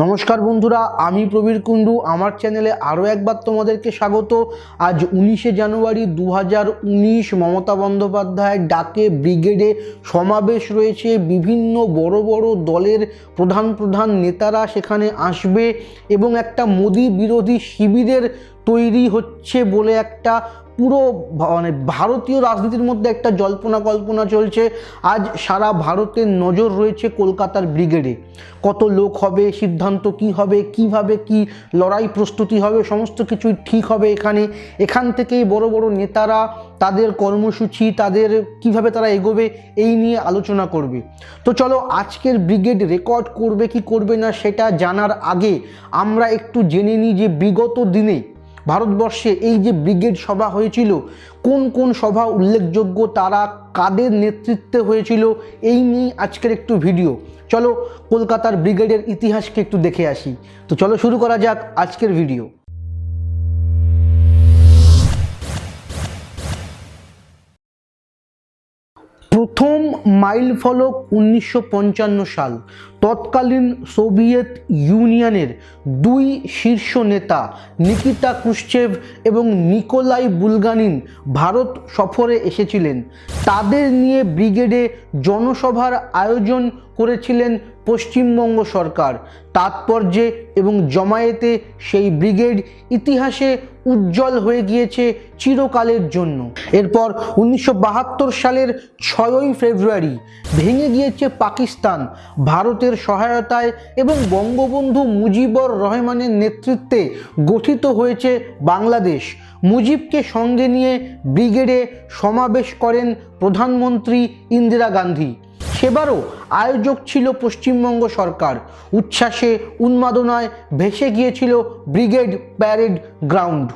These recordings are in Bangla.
নমস্কার বন্ধুরা, আমি প্রবীর কুণ্ডু। আমার চ্যানেলে আরও একবার তোমাদেরকে স্বাগত। আজ উনিশে জানুয়ারি দু হাজার উনিশ মমতা বন্দ্যোপাধ্যায়ের ডাকে ব্রিগেডে সমাবেশ রয়েছে। বিভিন্ন বড় বড় দলের প্রধান প্রধান নেতারা সেখানে আসবে এবং একটা মোদি বিরোধী শিবিরের তৈরি হচ্ছে বলে একটা পুরো মানে ভারতীয় রাজনীতির মধ্যে একটা জল্পনা কল্পনা চলছে। আজ সারা ভারতের নজর রয়েছে কলকাতার ব্রিগেডে। কত লোক হবে, সিদ্ধান্ত কি হবে, কীভাবে কি লড়াই প্রস্তুতি হবে, সমস্ত কিছুই ঠিক হবে এখানে। এখান থেকেই বড় বড় নেতারা তাদের কর্মসূচি, তাদের কীভাবে তারা এগোবে, এই নিয়ে আলোচনা করবে। তো চলো আজকের ব্রিগেড রেকর্ড করবে কি করবে না সেটা জানার আগে আমরা একটু জেনে নিই যে বিগত দিনে ভারতবর্ষে এই যে ব্রিগেড সভা হয়েছিল কোন কোন সভা উল্লেখযোগ্য, তারা কাদের নেতৃত্বে হয়েছিল, এই নিয়ে আজকের একটু ভিডিও। চলো কলকাতার ব্রিগেডের ইতিহাসকে একটু দেখে আসি। তো চলো শুরু করা যাক আজকের ভিডিও। প্রথম মাইল ফলক উনিশশো পঞ্চান্ন সাল, তৎকালীন সোভিয়েত ইউনিয়নের দুই শীর্ষ নেতা নিকিতা ক্রুশ্চেভ এবং নিকোলাই বুলগানিন ভারত সফরে এসেছিলেন। তাদের নিয়ে ব্রিগেডে জনসভার আয়োজন করেছিলেন পশ্চিমবঙ্গ সরকার তাৎপর্যে এবং জমায়েতে সেই ব্রিগেড ইতিহাসে উজ্জ্বল হয়ে গিয়েছে চিরকালের জন্য। এরপর উনিশশো বাহাত্তর সালের ছয়ই ফেব্রুয়ারি ভেঙে গিয়েছে পাকিস্তান, ভারতের সহায়তায় এবং বঙ্গবন্ধু মুজিবর রহমানের নেতৃত্বে গঠিত হয়েছে বাংলাদেশ। মুজিবকে সঙ্গে নিয়ে ব্রিগেডে সমাবেশ করেন প্রধানমন্ত্রী ইন্দিরা গান্ধী। সেবারও আয়োজক ছিল পশ্চিমবঙ্গ সরকার। উচ্ছ্বাসে, উন্মাদনায় ভেসে গিয়েছিল ব্রিগেড প্যারেড গ্রাউন্ড।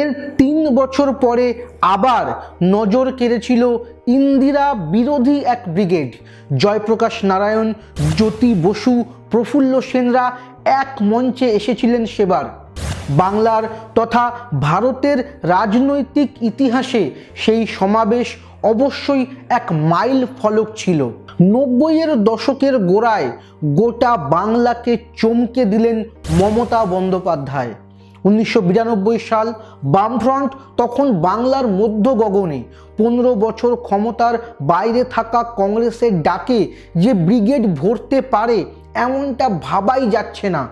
এর তিন বছর পরে আবার নজর কেড়েছিল ইন্দিরা বিরোধী এক ব্রিগেড। জয়প্রকাশ নারায়ণ, জ্যোতি বসু, প্রফুল্ল সেনরা এক মঞ্চে এসেছিলেন সেবার। বাংলার তথা ভারতের রাজনৈতিক ইতিহাসে সেই সমাবেশ অবশ্যই এক মাইল ফলক ছিল। নব্বইয়ের দশকের গোড়ায় গোটা বাংলাকে চমকে দিলেন মমতা বন্দ্যোপাধ্যায়। উনিশশো বিরানব্বই সাল বামফ্রন্ট তখন বাংলার মধ্য গগনে পনেরো বছর ক্ষমতার বাইরে থাকা কংগ্রেসের ডাকে যে ব্রিগেড ভরতে পারে এমনটা ভাবাই যাচ্ছে না।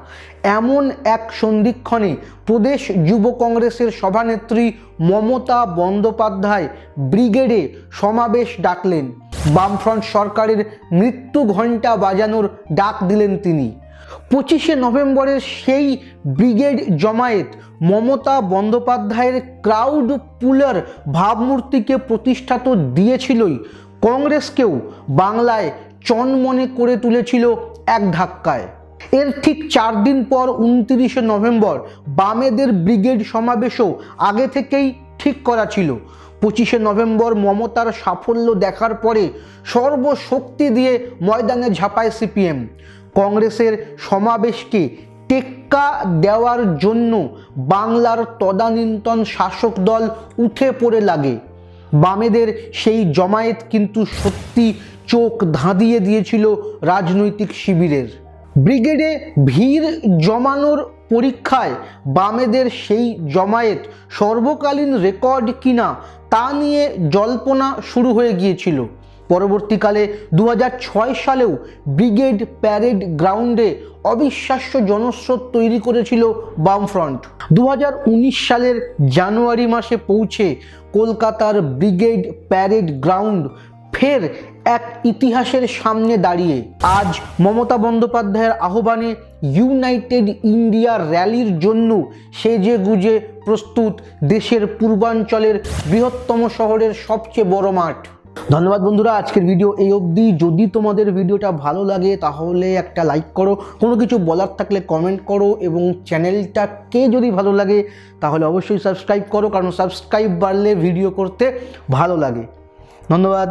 এমন এক সন্ধিক্ষণে প্রদেশ যুব কংগ্রেসের সভানেত্রী মমতা বন্দ্যোপাধ্যায় ব্রিগেডে সমাবেশ ডাকলেন। বামফ্রন্ট সরকারের মৃত্যু ঘণ্টা বাজানোর ডাক দিলেন তিনি। পঁচিশে নভেম্বরের সেই ব্রিগেড জমায়েত মমতা বন্দ্যোপাধ্যায়ের ক্রাউড পুলার ভাবমূর্তিকে প্রতিষ্ঠা তো দিয়েছিলই। কংগ্রেসকেও বাংলায় চনমনে করে তুলেছিল এক ধাক্কায়। এর ঠিক চার দিন পর উনত্রিশে নভেম্বর বামেদের ব্রিগেড সমাবেশও আগে থেকেই ঠিক করা ছিল। পঁচিশে নভেম্বর মমতার সাফল্য দেখার পরে সর্বশক্তি দিয়ে ময়দানে ঝাঁপায় সিপিএম। কংগ্রেসের সমাবেশকে টেক্কা দেওয়ার জন্য বাংলার তদানীন্তন শাসক দল উঠে পড়ে লাগে। বামেদের সেই জমায়েত কিন্তু সত্যি চোখ ধাঁধিয়ে দিয়েছিল রাজনৈতিক শিবিরের। ব্রিগেডে ভিড় জমানোর পরীক্ষায় বামেদের সেই জমায়েত সর্বকালীন রেকর্ড কিনা তা নিয়ে জল্পনা শুরু হয়ে গিয়েছিল। পরবর্তীকালে দু হাজার ছয় সালেও ব্রিগেড প্যারেড গ্রাউন্ডে অবিশ্বাস্য জনস্রোত তৈরি করেছিল বামফ্রন্ট। দু হাজার উনিশ সালের জানুয়ারি মাসে পৌঁছে কলকাতার ব্রিগেড প্যারেড গ্রাউন্ড ফের এক ইতিহাসের সামনে দাঁড়িয়ে। আজ মমতা বন্দ্যোপাধ্যায়ের আহ্বানে ইউনাইটেড ইন্ডিয়া র্যালির জন্য সেজে গুজে প্রস্তুত দেশের পূর্বাঞ্চলের বৃহত্তম শহরের সবচেয়ে বড় মাঠ। ধন্যবাদ বন্ধুরা, আজকের ভিডিও এই অবধি। যদি তোমাদের ভিডিওটা ভালো লাগে, তাহলে একটা লাইক করো। কোনো কিছু বলার থাকলে কমেন্ট করো এবং চ্যানেলটাকে যদি ভালো লাগে, তাহলে অবশ্যই সাবস্ক্রাইব করো, কারণ সাবস্ক্রাইব বাড়লে ভিডিও করতে ভালো লাগে। ধন্যবাদ।